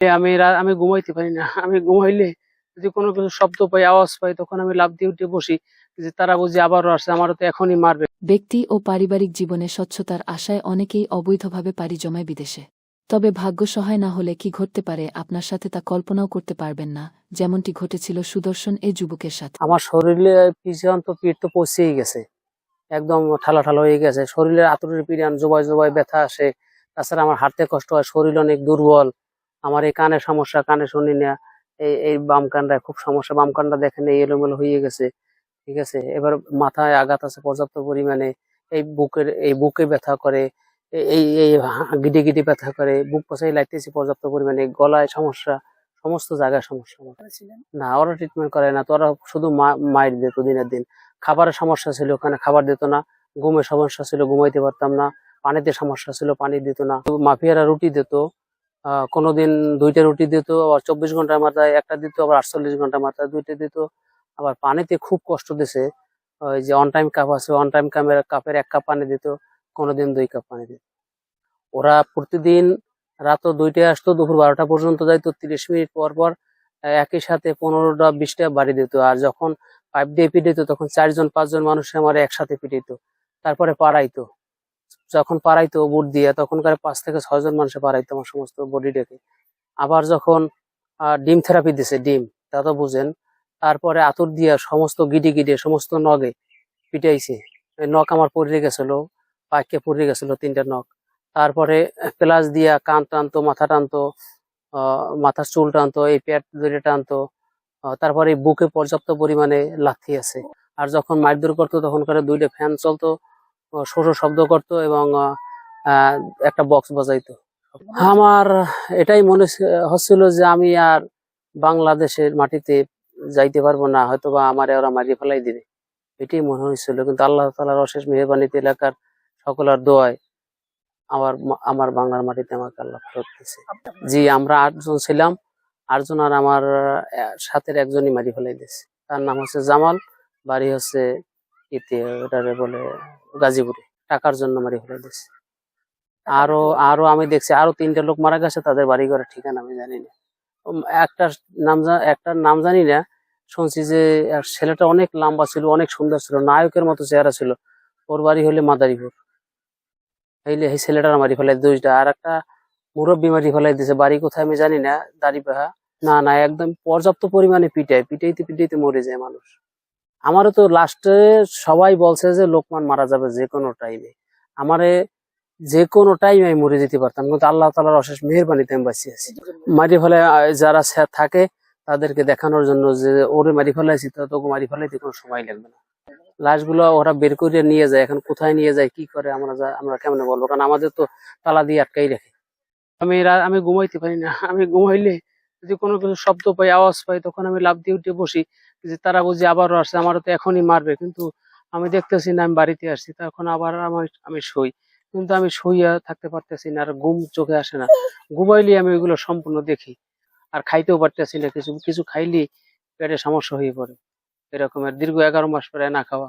আমি রা- আমি ঘুমাইতে পারি না। আমি ঘুমাইলে যদি কোনো কিছু শব্দ পাই আওয়াজ পাই তখন আমি লাফ দিয়ে উঠে বসি। যে তারা বুঝি আবারও আসছে আমারও তো এখনই মারবে। ব্যক্তি ও পারিবারিক জীবনে স্বচ্ছতার আশায় অনেকেই অবৈধভাবে পাড়ি জমায় বিদেশে। তবে ভাগ্য সহায় না হলে কি ঘটতে পারে আপনার সাথে তা কল্পনাও করতে পারবেন না যেমনটি ঘটেছিল সুদর্শন এ যুবকের সাথে। আমার শরীরে পিছন তো পিঠ তো পচেই গেছে। একদম ঠালা ঠালা হয়ে গেছে। শরীরের আতরের পিড়ান জোবাই জোবাই ব্যথা আসে। তাছাড়া আমার হাঁটতে কষ্ট হয় শরীর অনেক দুর্বল। আমার এই কানের সমস্যা কানে শুনি না এই এই বাম কানটা খুব সমস্যা বাম কানটা দেখেন এই এলোমেলো হয়ে গেছে ঠিক আছে? এবার মাথায় আঘাত আছে পর্যাপ্ত পরিমাণে এই বুকের এই বুকে ব্যথা করে এই এই গিডি গিডি ব্যথা করে বুক পচাই লাগতেছি পর্যাপ্ত পরিমাণে গলায় সমস্যা সমস্ত জায়গায় সমস্যা না ওরা ট্রিটমেন্ট করে না তো ওরা শুধু মা- মাইর দিত দিনের দিন। খাবারের সমস্যা ছিল ওখানে খাবার দিত না ঘুমের সমস্যা ছিল ঘুমাইতে পারতাম না পানিতে সমস্যা ছিল পানি দিত না। মাফিয়ারা রুটি দিত আহ, কোনোদিন দুইটা রুটি দিত আবার চব্বিশ ঘণ্টার মাথায় একটা দিত আবার আটচল্লিশ ঘণ্টার মাথায় দুইটা দিত। আবার পানিতে খুব কষ্ট দিছে। ওই যে অন টাইম কাপ আছে অন টাইম কাপের কাপের এক কাপ পানি দিত কোনোদিন দুই কাপ পানি দিত। ওরা প্রতিদিন রাত দুইটায় আসতো দুপুর বারোটা পর্যন্ত যাইতো তিরিশ মিনিট পর পর একই সাথে পনেরোটা বিশটা বাড়ি দিত। আর যখন পাইপ দিয়ে পিটাইতো তখন চারজন পাঁচজন মানুষ আমার একসাথে পিটাইতো। তারপরে পাড়াইতো। যখন পাড়াইতো বুট দিয়ে, তখনকার পাঁচ থেকে ছয়জন মানুষে পাড়াইতো আমার সমস্ত বডিটাকে আবার যখন ডিম থেরাপি দিছে, ডিম, তা তো বুঝেন। তারপরে আতুর দিয়া সমস্ত গিডি গিডে, সমস্ত নগে পিটাইছে। নখ আমার পড়ে গেছিল, পাইকে পড়ে গেছিল তিনটা নখ। তারপরে প্লাস দিয়া কান টানতো, মাথা টানতো মাথার চুল টানতো, এই পেট ধরে টানতো তারপরে বুকে পর্যাপ্ত পরিমাণে লাথি আছে। আর যখন মারধর করতো তখন করে দুইটা ফ্যান চলতো সরু শব্দ করতো এবং একটা বক্স বাজাইতো। আমার এটাই মনে হচ্ছিল যে আমি আর বাংলাদেশের মাটিতে যাইতে পারব না হয়তো বা আমার ওরা মারিয়ে ফেলাই দিবে। এটাই মনে হয়েছিল, কিন্তু আল্লাহ তালার অশেষ মেহরবানিতে এলাকার সকলের দোয়ায় আমার আমার বাংলার মাটিতে আমাকে আল্লাহ ফেরত দিয়েছে। জি, আমরা আটজন ছিলাম, আটজন আর আমার সাথের একজনই মারি ফেলাই দিয়েছে। তার নাম হচ্ছে জামাল, বাড়ি হচ্ছে ইতে ওটারে বলে গাজীপুরে। টাকার জন্য মারি ফেলাই দিয়েছে আরও আরও আমি দেখছি আরও তিনটা লোক মারা গেছে তাদের বাড়ি ঘরের ঠিকানা আমি জানি না। উম, একটা নাম একটার নাম জানি না শুনছি যে ছেলেটা অনেক লম্বা ছিল অনেক সুন্দর ছিল নায়কের মতো চেহারা ছিল। ওর বাড়ি হলে মাদারীপুর। হইলে এই ছেলেটার মারি ফেলাই দুইটা আর একটা মুরব্বী মারি ফেলাই দিছে বাড়ি কোথায় আমি জানি না দাড়ি পাহা। না না একদম পর্যাপ্ত পরিমাণে পিটায় পিটাইতে পিটাইতে মরে যায় মানুষ। আমারও তো লাস্টে সবাই বলছে যে লোকমান মারা যাবে যে কোনো টাইমে আমারে যে কোনো টাইমে আমি মরে যেতে পারতাম। কিন্তু আল্লাহ তালার অশেষ মেহরবানিতে আমি বাঁচিয়ে আছি। মারি ফেলে যারা থাকে, তাদেরকে দেখানোর জন্য যে ওরে মারি ফেলাইছি, তো তোকে মারি ফেলাইতে কোনো সময় লাগবে না। লাশগুলো ওরা বের করে নিয়ে যায়, এখন কোথায় নিয়ে যায়, কি করে, আমরা আমরা কেমনে বলব? কারণ আমাদের তো তালা দিয়ে আটকাই রাখে। আমি আমি ঘুমাইতে পারি না। আমি ঘুমাইলে যদি কোনো কিছু শব্দ পাই, আওয়াজ পাই, তখন আমি লাফ দিয়ে উঠে বসি। যে তারা বুঝি আবারও আসছে, আমারও তো এখনই মারবে। কিন্তু আমি দেখতেছি না, আমি বাড়িতে আসছি। তখন আবার আমার আমি শুই। কিন্তু আমি শুইয়া থাকতে পারতেছি না, আর ঘুম চোখে আসে না। ঘুমাইলে আমি ওইগুলো সম্পূর্ণ দেখি। আর খাইতেও পারতেছি না। কিছু কিছু খাইলে পেটে সমস্যা হয়ে পড়ে। এরকমের দীর্ঘ এগারো মাস পরে না খাওয়া।